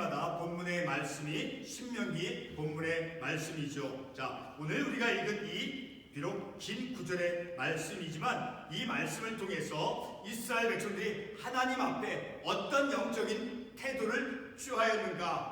주일마다 본문의 말씀이 신명기 본문의 말씀이죠. 자, 오늘 우리가 읽은 이 비록 긴 구절의 말씀이지만 이 말씀을 통해서 이스라엘 백성들이 하나님 앞에 어떤 영적인 태도를 취하였는가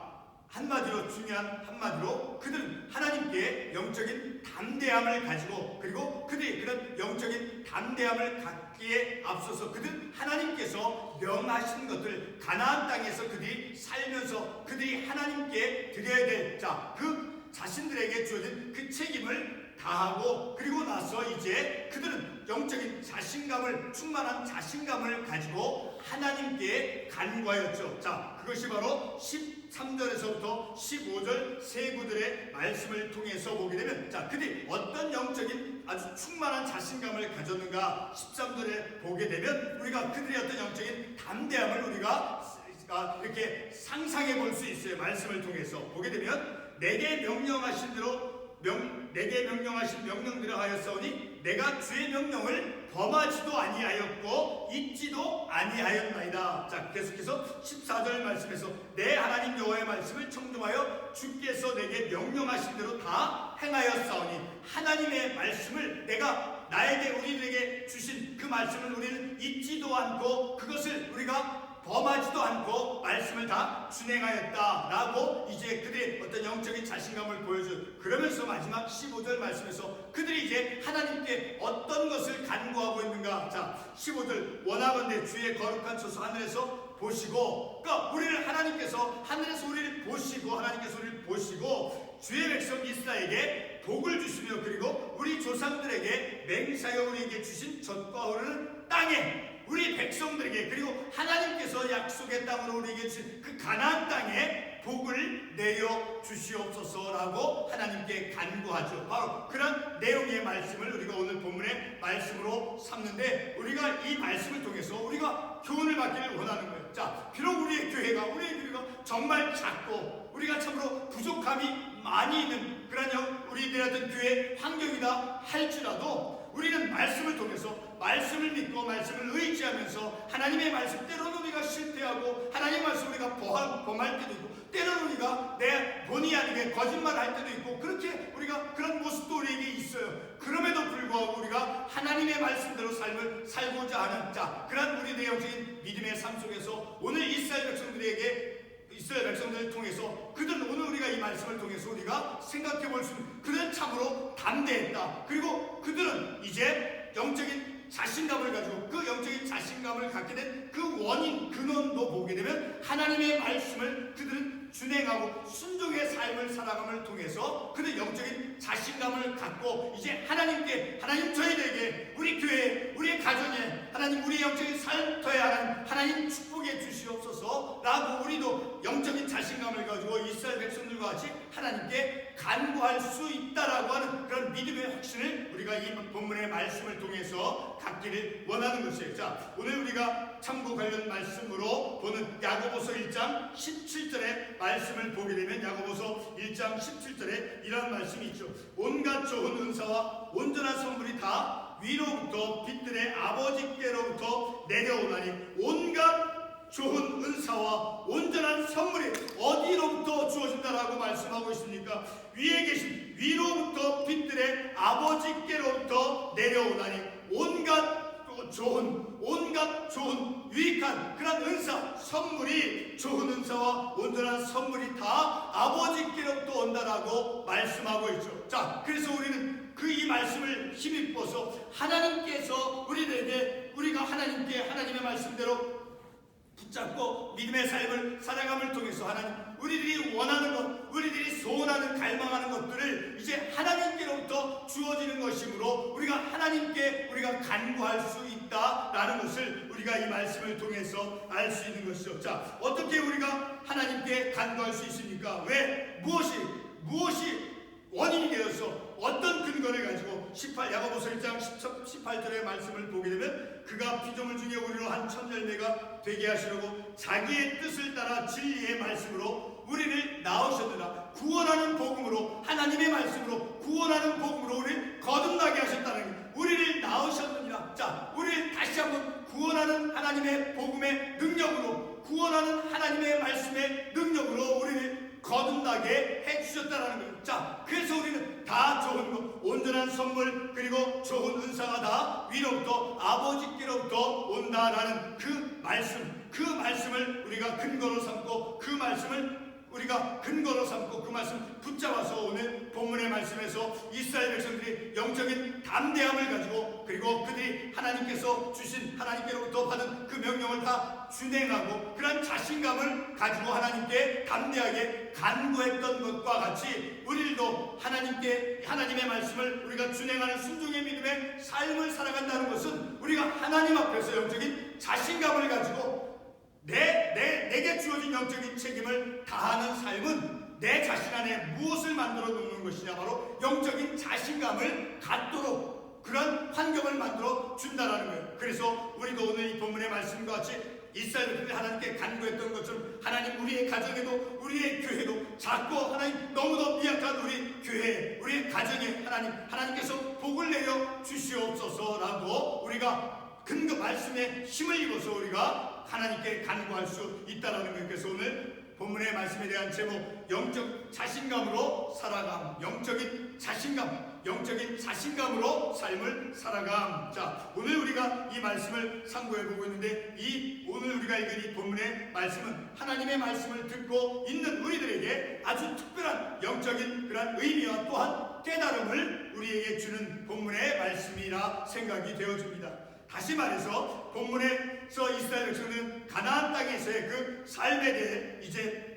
한마디로 중요한 한마디로 그들은 하나님께 영적인 담대함을 가지고 그리고 그들이 그런 영적인 담대함을 갖기에 앞서서 그들은 하나님께서 명하신 것들 가나안 땅에서 그들이 살면서 그들이 하나님께 드려야 될 자 그 자신들에게 주어진 그 책임을 다하고 그리고 나서 이제 그들은 영적인 자신감을 충만한 자신감을 가지고 하나님께 간구하였죠. 자, 그것이 바로 13절에서부터 15절 세 구들의 말씀을 통해서 보게 되면 자, 그들이 어떤 영적인 아주 충만한 자신감을 가졌는가 13절에 보게 되면 우리가 그들의 어떤 영적인 담대함을 우리가 아, 이렇게 상상해 볼 수 있어요. 말씀을 통해서 보게 되면 내게 명령하신 대로 명, 내게 명령하신 명령대로 하였사오니 내가 주의 명령을 범하지도 아니하였고 잊지도 아니하였나이다. 자 계속해서 14절 말씀에서 내 하나님 여호와의 말씀을 청종하여 주께서 내게 명령하신 대로 다 행하였사오니 하나님의 말씀을 내가 나에게 우리들에게 주신 그 말씀을 우리는 잊지도 않고 그것을 우리가 범하지도 않고 말씀을 다 준행하였다라고 이제 그들의 어떤 영적인 자신감을 보여줘. 그러면서 마지막 15절 말씀에서 그들이 이제 하나님께 어떤 것을 간구하고 있는가? 자, 15절 원하건대 주의 거룩한 처소 하늘에서 보시고, 그러니까 우리를 하나님께서 하늘에서 우리를 보시고 하나님께서 우리를 보시고 주의 백성 이스라엘에게 복을 주시며 그리고 우리 조상들에게 맹사여 우리에게 주신 젖과 흐르는 땅에 우리 백성들에게 그리고 하나님께서 땅으로 우리에게 그 가나안 땅에 복을 내려 주시옵소서라고 하나님께 간구하죠. 바로 그런 내용의 말씀을 우리가 오늘 본문의 말씀으로 삼는데 우리가 이 말씀을 통해서 우리가 교훈을 받기를 원하는 거예요. 자, 비록 우리의 교회가 우리의 교회가 정말 작고 우리가 참으로 부족함이 많이 있는 그런 우리들의 교회 환경이다 할지라도 우리는 말씀을 통해서 말씀을 믿고 말씀을 의지하면서 하나님의 말씀 때로는 우리가 실패하고 하나님의 말씀 우리가 범할, 때도 있고 때로는 우리가 내 본의 아니게 거짓말할 때도 있고 그렇게 우리가 그런 모습도 우리에게 있어요. 그럼에도 불구하고 우리가 하나님의 말씀대로 삶을 살고자 하는 자 그런 우리 내용적인 믿음의 삶 속에서 오늘 이스라엘 백성들에게 이스라엘 백성들을 통해서 그들은 오늘 우리가 이 말씀을 통해서 우리가 생각해 볼 수 있는 그들은 참으로 담대했다. 그리고 그들은 이제 영적인 자신감을 가지고 그 영적인 자신감을 갖게 된 그 원인 근원도 보게 되면 하나님의 말씀을 그들은 준행하고 순종의 삶을 살아감을 통해서 그들 영적인 자신감을 갖고 이제 하나님께 하나님 저희들에게 우리 교회 우리의 가정에 하나님 우리 영적인 삶터에 하나님 하나님 축복해 주시옵소서라고 우리도 영적인 자신감을 가지고 이스라엘 백성들과 같이 하나님께 간구할 수 있다라고 하는 그런 믿음의 확신을 우리가 이 본문의 말씀을 통해서 갖기를 원하는 것이에요. 자 오늘 우리가 참고 관련 말씀으로 보는 야고보서 1장 17절의 말씀을 보게 되면 야고보서 1장 17절에 이런 말씀이 있죠. 온갖 좋은 은사와 온전한 선물이 다 위로부터 빛들의 아버지께로부터 내려오나니 온갖 좋은 은사와 온전한 선물이 어디로부터 주어진다라고 말씀하고 있습니까? 위에 계신 위로부터 빛들의 아버지께로부터 내려오나니 온갖 좋은 온갖 좋은 유익한 그런 은사 선물이 좋은 은사와 온전한 선물이 다 아버지께로부터 온다라고 말씀하고 있죠. 자, 그래서 우리는 그 이 말씀을 힘입어서 하나님께서 우리들에게 우리가 하나님께 하나님의 말씀대로 붙잡고 믿음의 삶을 살아감을 통해서 하나님 우리들이 원하는 것, 우리들이 소원하는 갈망하는 것들을 이제 하나님께로부터 주어지는 것이므로 우리가 하나님께 우리가 간구할 수 있다라는 것을 우리가 이 말씀을 통해서 알 수 있는 것이죠. 자, 어떻게 우리가 하나님께 간구할 수 있습니까? 왜 무엇이 무엇이 원인이 되어서 어떤 근거를 가지고 18 야고보서 1장 18절의 말씀을 보게 되면 그가 피조물 중에 우리로 한 천열매가 되게 하시려고 자기의 뜻을 따라 진리의 말씀으로 우리를 낳으셨느라 구원하는 복음으로 하나님의 말씀으로 구원하는 복음으로 우리를 거듭나게 하셨다는 우리를 낳으셨느니라 자 우리를 다시 한번 구원하는 하나님의 복음의 능력으로 구원하는 하나님의 말씀의 능력으로 살게 해주셨다라는 거예요. 자, 그래서 우리는 다 좋은 거, 온전한 선물, 그리고 좋은 은사가 다 위로부터 아버지께로부터 온다라는 그 말씀, 그 말씀을 우리가 근거로 삼고 그 말씀을 우리가 근거로 삼고 그 말씀 붙잡아서 오늘 본문의 말씀에서 이스라엘 백성들이 영적인 담대함을 가지고 그리고 그들이 하나님께서 주신 하나님께로부터 받은 그 명령을 다 준행하고 그런 자신감을 가지고 하나님께 담대하게 간구했던 것과 같이 우리도 하나님께 하나님의 말씀을 우리가 준행하는 순종의 믿음의 삶을 살아간다는 것은 우리가 하나님 앞에서 영적인 자신감을 가지고 내, 내, 내게 주어진 영적인 책임을 다하는 삶은 내 자신 안에 무엇을 만들어 놓는 것이냐 바로 영적인 자신감을 갖도록 그런 환경을 만들어 준다라는 거예요. 그래서 우리도 오늘 이 본문의 말씀과 같이 이스라엘들이 하나님께 간구했던 것처럼 하나님 우리의 가정에도 우리의 교회도 작고 하나님 너무도 미약한 우리 교회 우리의 가정에 하나님 하나님께서 복을 내려 주시옵소서라고 우리가 근거 말씀에 힘을 입어서 우리가 하나님께 간구할 수 있다라는. 그래서 오늘 본문의 말씀에 대한 제목 영적 자신감으로 살아감 영적인 자신감 영적인 자신감으로 삶을 살아감 자 오늘 우리가 이 말씀을 상고해 보고 있는데 이 오늘 우리가 읽은 이 본문의 말씀은 하나님의 말씀을 듣고 있는 우리들에게 아주 특별한 영적인 그런 의미와 또한 깨달음을 우리에게 주는 본문의 말씀이라 생각이 되어집니다. 다시 말해서 본문에서 이스라엘 백성은 가나안 땅에서의 그 삶에 대해 이제 그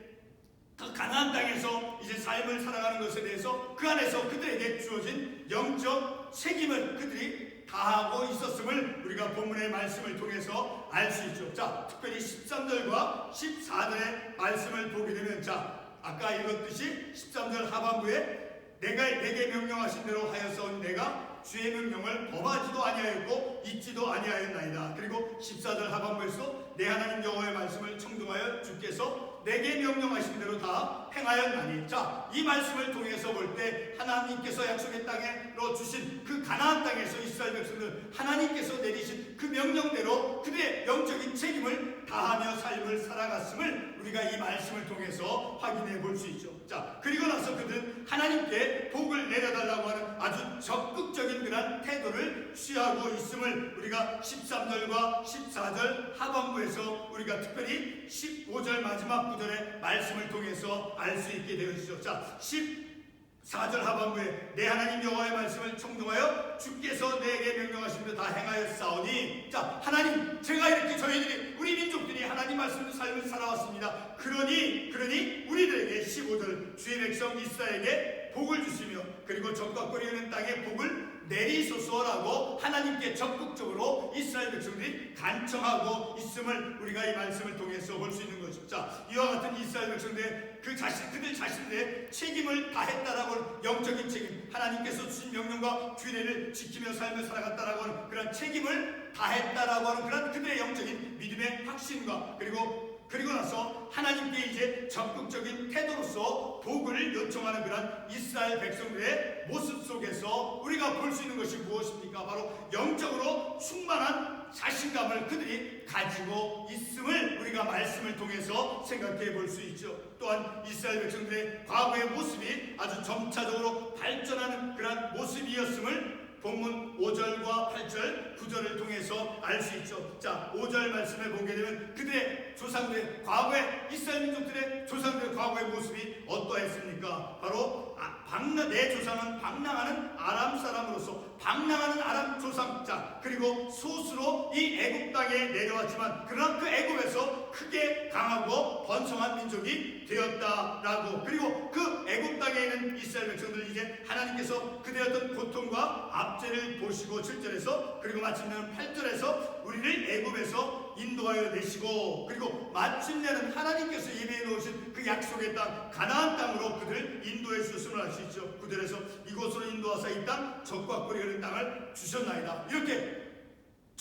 가나안 땅에서 이제 삶을 살아가는 것에 대해서 그 안에서 그들에게 주어진 영적 책임을 그들이 다하고 있었음을 우리가 본문의 말씀을 통해서 알 수 있죠. 자, 특별히 13절과 14절의 말씀을 보게 되면 자, 아까 읽었듯이 13절 하반부에 내가 내게 명령하신 대로 하였사오니 내가 주의 명령을 범하지도 아니하였고 잊지도 아니하였나이다. 그리고 14절 하반부에서 내 하나님 여호와의 말씀을 청동하여 주께서 내게 명령하신 대로 다 행하였나니 자 이 말씀을 통해서 볼 때 하나님께서 약속의 땅에로 주신 그 가나안 땅에서 이스라엘 백성들 하나님께서 내리신 그 명령대로 그들의 영적인 책임을 다하며 삶을 살아갔음을 우리가 이 말씀을 통해서 확인해 볼 수 있죠. 자 그리고 나서 그들은 하나님께 복을 내려달라고 하는 아주 적극적인 그런 태도를 취하고 있음을 우리가 13절과 14절 하반부에서 우리가 특별히 15절 마지막 구절의 말씀을 통해서 알 수 있게 되어지죠. 자, 14절 하반부에 내 하나님 여호와의 말씀을 청동하여 주께서 내게 명령하신 행하였사오니 자, 하나님 제가 이렇게 저희들이 우리 민족들이 하나님 말씀을 삶을 살아왔습니다. 그러니 그러니 우리들에게 15절 주의 백성 이스라엘에게 복을 주시며 그리고 적과 끓이는 땅에 복을 내리소서라고 하나님께 적극적으로 이스라엘 백성들이 간청하고 있음을 우리가 이 말씀을 통해서 볼 수 있는. 자, 이와 같은 이스라엘 백성들 그 자신 그들 자신들의 책임을 다했다라고 하는 영적인 책임, 하나님께서 주신 명령과 규례를 지키며 삶을 살아갔다라고 하는 그런 책임을 다했다라고 하는 그런 그들의 영적인 믿음의 확신과 그리고 그리고 나서 하나님께 이제 적극적인 태도로서 복을 요청하는 그런 이스라엘 백성들의 모습 속에서 우리가 볼 수 있는 것이 무엇입니까? 바로 영적으로 충만한 자신감을 그들이 가지고 있음을 우리가 말씀을 통해서 생각해 볼 수 있죠. 또한 이스라엘 백성들의 과거의 모습이 아주 점차적으로 발전하는 그런 모습이었음을 본문 5절과 8절, 9절을 통해서 알 수 있죠. 자, 5절 말씀을 보게 되면 그들의 조상들의 과거의 이스라엘 민족들의 조상들의 과거의 모습이 어떠했습니까? 바로 아, 방나 내 조상은 방랑하는 아람 사람으로서 방랑하는 아람 조상 자 그리고 소수로 이 애굽 땅에 내려왔지만 그러나 그 애굽에서 크게 강하고 번성한 민족이 되었다라고. 그리고 그 애굽 땅에 있는 이스라엘 백성들 이제 하나님께서 어떤 고통과 압제를 보시고 7절에서 그리고 마침내는 8절에서 우리를 애굽에서 인도하여 내시고 그리고 마침내는 하나님께서 예배해 놓으신 그 약속의 땅 가나안 땅으로 그들을 인도해 주셨음을 알 수 있죠. 구절에서 이곳으로 인도하사 이 땅 적과 꿀이 흐르는 땅을 주셨나이다. 이렇게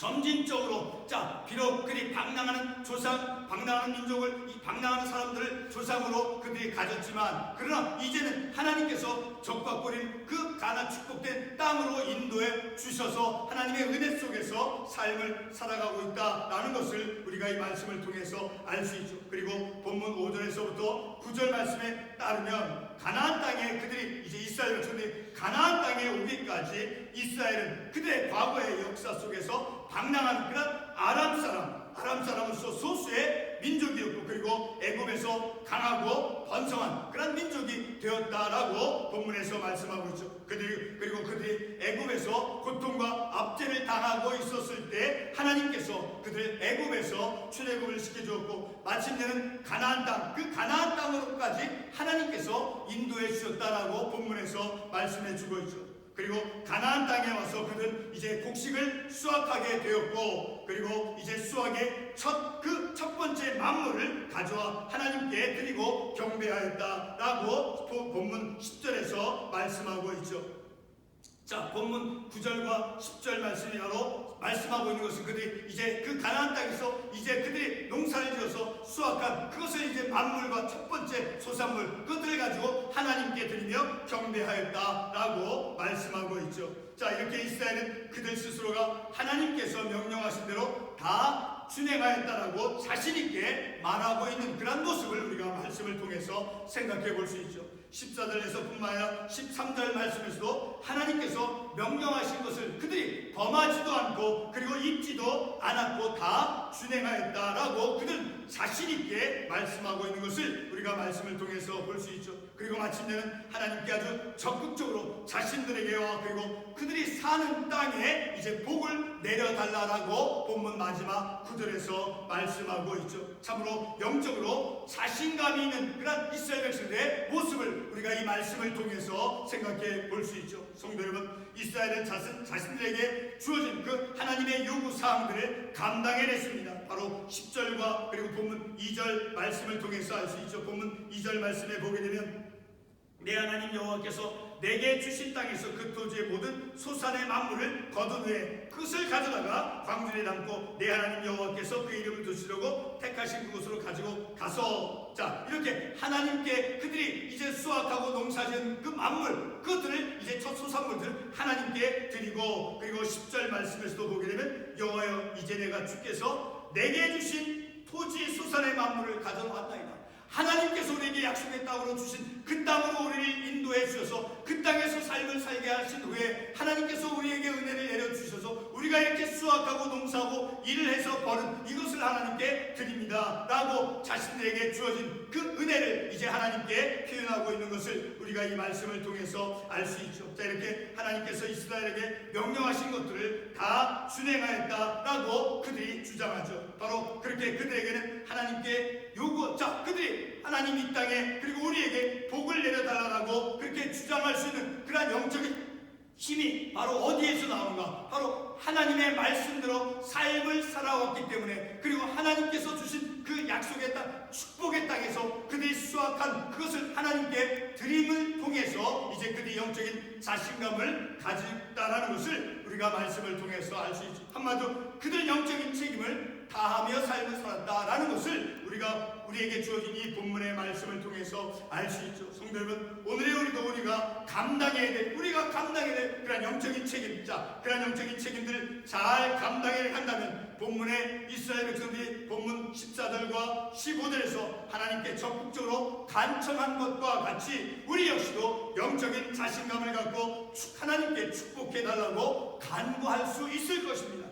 점진적으로 자 비록 그들이 방랑하는 조상 방랑하는 민족을 이 방랑하는 사람들을 조상으로 그들이 가졌지만 그러나 이제는 하나님께서 적과 꼬린 그 가나 축복된 땅으로 인도해 주셔서 하나님의 은혜 속에서 삶을 살아가고 있다라는 것을 우리가 이 말씀을 통해서 알 수 있죠. 그리고 본문 5절에서부터 9절 말씀에 따르면 가나안 땅에 그들이 이제 이스라엘 백성들이 가나안 땅에 오기까지 이스라엘은 그들의 과거의 역사 방랑하는 그런 아람 사람 아람 사람으로서 소수의 민족이었고 그리고 애굽에서 강하고 번성한 그런 민족이 되었다라고 본문에서 말씀하고 있죠. 그들이 그리고 그들이 애굽에서 고통과 압제를 당하고 있었을 때 하나님께서 그들 애굽에서 출애굽을 시켜주었고 마침내는 가나안 땅 그 가나안 땅으로까지 하나님께서 인도해 주셨다라고 본문에서 말씀해 주고 있죠. 그리고 가나안 땅에 와서 그는 이제 곡식을 수확하게 되었고 그리고 이제 수확의 첫 그 첫 번째 만물을 가져와 하나님께 드리고 경배하였다라고 또 본문 10절에서 말씀하고 있죠. 자, 본문 9절과 10절 말씀이 바로 말씀하고 있는 것은 그들이 이제 그 가나안 땅에서 이제 그들이 농사를 지어서 수확한 그것을 이제 만물과 첫 번째 소산물 그것들을 가지고 하나님께 드리며 경배하였다라고 말씀하고 있죠. 자, 이렇게 이스라엘은 그들 스스로가 하나님께서 명령하신 대로 다 준행하였다라고 자신 있게 말하고 있는 그런 모습을 우리가 말씀을 통해서 생각해 볼 수 있죠. 14절에서 뿐만 아니라 13절 말씀에서도 하나님께서 명령하신 것을 그들이 범하지도 않고 그리고 잊지도 않았고 다 준행하였다라고 그들 자신 있게 말씀하고 있는 것을 우리가 말씀을 통해서 볼 수 있죠. 그리고 마침내는 하나님께 아주 적극적으로 자신들에게와 그리고 그들이 사는 땅에 이제 복을 내려달라라고 본문 마지막 구절에서 말씀하고 있죠. 참으로 영적으로 자신감이 있는 그런 이스라엘 백성들의 모습을 우리가 이 말씀을 통해서 생각해 볼 수 있죠. 성도 여러분, 이스라엘은 자신, 자신들에게 주어진 그 하나님의 요구 사항들을 감당해냈습니다. 바로 10절과 그리고 본문 2절 말씀을 통해서 알 수 있죠. 본문 2절 말씀에 보게 되면 내 하나님 여호와께서 내게 주신 땅에서 그 토지의 모든 소산의 만물을 거둔 후에 그것을 가져다가 광주에 담고 내 하나님 여호와께서 그 이름을 두시려고 택하신 그곳으로 가지고 가서 자 이렇게 하나님께 그들이 이제 수확하고 농사지은 그 만물 그것들을 이제 첫 소산물들을 하나님께 드리고 그리고 10절 말씀에서도 보게 되면 여호와여 이제 내가 주께서 내게 주신 토지 소산의 만물을 가져왔나이다 하나님께서 우리에게 약속의 땅으로 주신 그 땅으로 우리를 인도해 주셔서 그 땅에서 삶을 살게 하신 후에 하나님께서 우리에게 은혜를 내려 주셔서 우리가 이렇게 수확하고 농사하고 일을 해서 버는 이것을 하나님께 드립니다. 라고 자신들에게 주어진 그 은혜를 이제 하나님께 표현하고 있는 것을 우리가 이 말씀을 통해서 알 수 있죠. 자, 이렇게 하나님께서 이스라엘에게 명령하신 것들을 다 준행하였다라고 그들이 주장하죠. 바로 그렇게 그들에 땅에 그리고 우리에게 복을 내려달라고 그렇게 주장할 수 있는 그러한 영적인 힘이 바로 어디에서 나오는가? 바로 하나님의 말씀대로 삶을 살아왔기 때문에 그리고 하나님께서 주신 그 약속의 땅, 축복의 땅에서 그들이 수확한 그것을 하나님께 드림을 통해서 이제 그들이 영적인 자신감을 가졌다라는 것을 우리가 말씀을 통해서 알 수 있죠. 한마디로 그들 영적인 책임을 다하며 삶을 살았다라는 것을 우리가 우리에게 주어진 이 본문의 말씀을 통해서 알 수 있죠. 성도 여러분, 오늘의 우리도 우리가 감당해야 될, 우리가 감당해야 될 그런 영적인 책임자, 그런 영적인 책임들을 잘 감당해야 한다면 본문의 이스라엘 백성들이 본문 14절과 15절에서 하나님께 적극적으로 간청한 것과 같이 우리 역시도 영적인 자신감을 갖고 하나님께 축복해 달라고 간구할 수 있을 것입니다.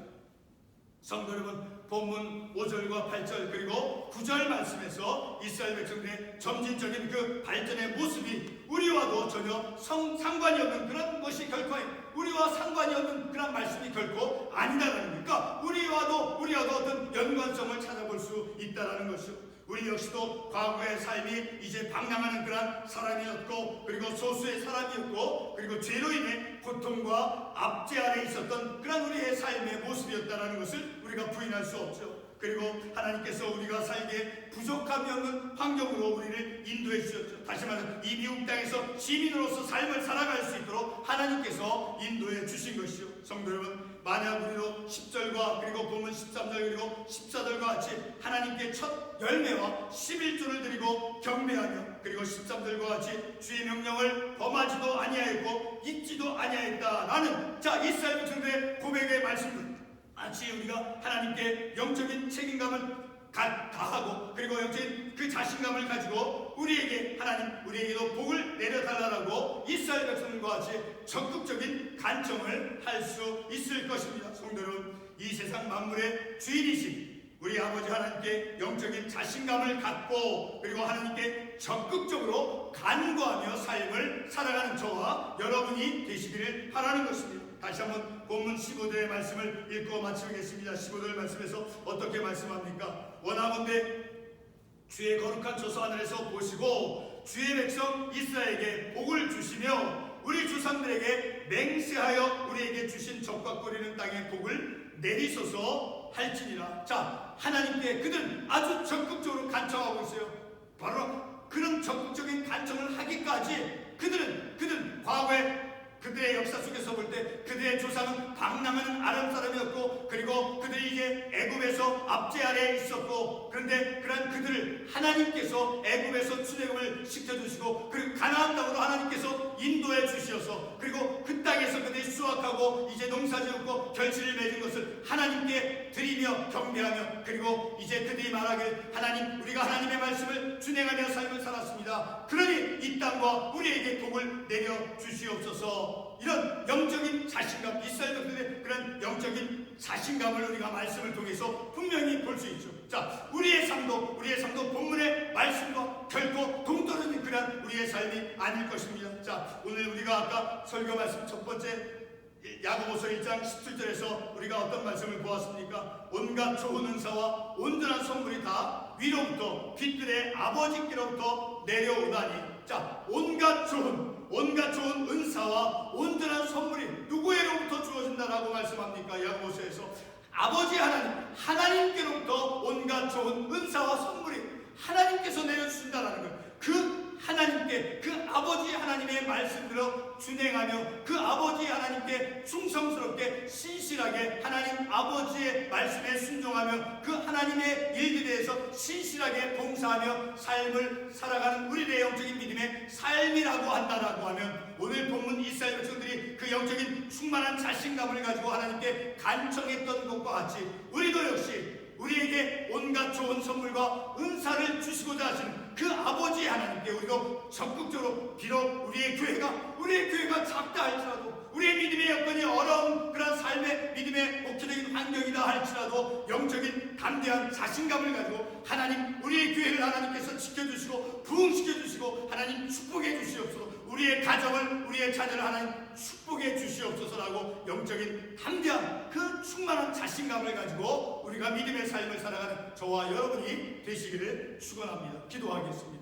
성도 여러분, 본문 5절과 8절 그리고 9절 말씀에서 이스라엘 백성들의 점진적인 그 발전의 모습이 우리와도 전혀 성, 상관이 없는 그런 것이 결코 우리와 상관이 없는 그런 말씀이 결코 아니다라는 겁니까? 우리와도 우리와도 어떤 연관성을 찾아볼 수 있다라는 것이죠. 우리 역시도 과거의 삶이 이제 방랑하는 그런 사람이었고 그리고 소수의 사람이었고 그리고 죄로 인해 고통과 압제 아래 있었던 그런 우리의 삶의 모습이었다는 것을 우리가 부인할 수 없죠. 그리고 하나님께서 우리가 살기에 부족함이 없는 환경으로 우리를 인도해 주셨죠. 다시 말해 이 미국 땅에서 시민으로서 삶을 살아갈 수 있도록 하나님께서 인도해 주신 것이요. 성도 여러분 만약 우리로 10절과 그리고 본문 13절 그리고 14절과 같이 하나님께 첫 열매와 11조를 드리고 경배하며 그리고 13절과 같이 주의 명령을 범하지도 아니하였고 잊지도 아니하였다 나는 자 이스라엘 백성들의 고백의 말씀을 마치 우리가 하나님께 영적인 책임감을 가- 다하고 그리고 영적인 그 자신감을 가지고 우리에게 하나님 우리에게도 복을 내려달라고 이스라엘 백성들과 같이 적극적인 간청을 할 수 있을 것입니다. 성도 여러분 이 세상 만물의 주인이신 우리 아버지 하나님께 영적인 자신감을 갖고 그리고 하나님께 적극적으로 간구하며 삶을 살아가는 저와 여러분이 되시기를 바라는 것입니다. 다시 한번 본문 15절의 말씀을 읽고 마치겠습니다. 15절 말씀에서 어떻게 말씀합니까? 원하건대 주의 거룩한 조서 하늘에서 보시고 주의 백성 이스라엘에게 복을 주시며 우리 조상들에게 맹세하여 우리에게 주신 적각거리는 땅의 복을 내리소서 할지니라. 자, 하나님께 그들은 아주 적극적으로 간청하고 있어요. 바로 그런 적극적인 간청을 하기까지 그들은 그들은 과거에 그들의 역사 속에서 볼 때 그들의 조상은 방랑하는 아람 사람이었고 그리고 그들이 이제 애굽에서 압제 아래에 있었고 그런데 그런 그들을 하나님께서 애굽에서 출애굽을 시켜주시고 그리고 가나안 땅으로 하나님께서 인도해 주시어서 그리고 그 땅에서 그들이 수확하고 이제 농사지었고 결실을 맺은 것을 하나님께 드리며 경배하며 그리고 이제 그들이 말하길 하나님 우리가 하나님의 말씀을 준행하며 삶을 살았습니다. 그러니 이 땅과 우리에게 복을 내려 주시옵소서. 이런 영적인 자신감, 이스라엘 그런 영적인 자신감을 우리가 말씀을 통해서 분명히 볼 수 있죠. 자, 우리의 삶도, 우리의 삶도 본문의 말씀과 결코 동떨어진 그런 우리의 삶이 아닐 것입니다. 자, 오늘 우리가 아까 설교 말씀 첫 번째 야고보서 1장 17절에서 우리가 어떤 말씀을 보았습니까? 온갖 좋은 은사와 온전한 선물이 다 위로부터 빛들의 아버지께로부터 내려오다니. 자, 온갖 좋은 온갖 좋은 은사와 온전한 선물이 누구에로부터 주어진다라고 말씀합니까? 야고보서에서 아버지 하나님 하나님께로부터 온갖 좋은 은사와 선물이 하나님께서 내려주신다라는 것. 그 하나님께 그 아버지 하나님의 말씀대로 준행하며 그 아버지 하나님께 충성스럽게 신실하게 하나님 아버지의 말씀에 순종하며 그 하나님의 일들에 대해서 신실하게 봉사하며 삶을 살아가는 우리의 영적인 믿음의 삶이라고 한다라고 하면 오늘 본문 이스라엘 백성들이 그 영적인 충만한 자신감을 가지고 하나님께 간청했던 것과 같이 우리도 역시 우리에게 온갖 좋은 선물과 은사를 주시고자 하시는 그 아버지 하나님께 우리도 적극적으로 비록 우리의 교회가 우리의 교회가 작다 할지라도 우리의 믿음의 여건이 어려운 그런 삶의 믿음의 목표적인 환경이다 할지라도 영적인 담대한 자신감을 가지고 하나님 우리의 교회를 하나님께서 지켜주시고 부흥시켜 주시고 하나님 축복해 주시옵소서 우리의 가정을 우리의 자녀를 하나님 축복해 주시옵소서라고 영적인 담대한 그 충만한 자신감을 가지고 우리가 믿음의 삶을 살아가는 저와 여러분이 되시기를 축원합니다. 기도하겠습니다.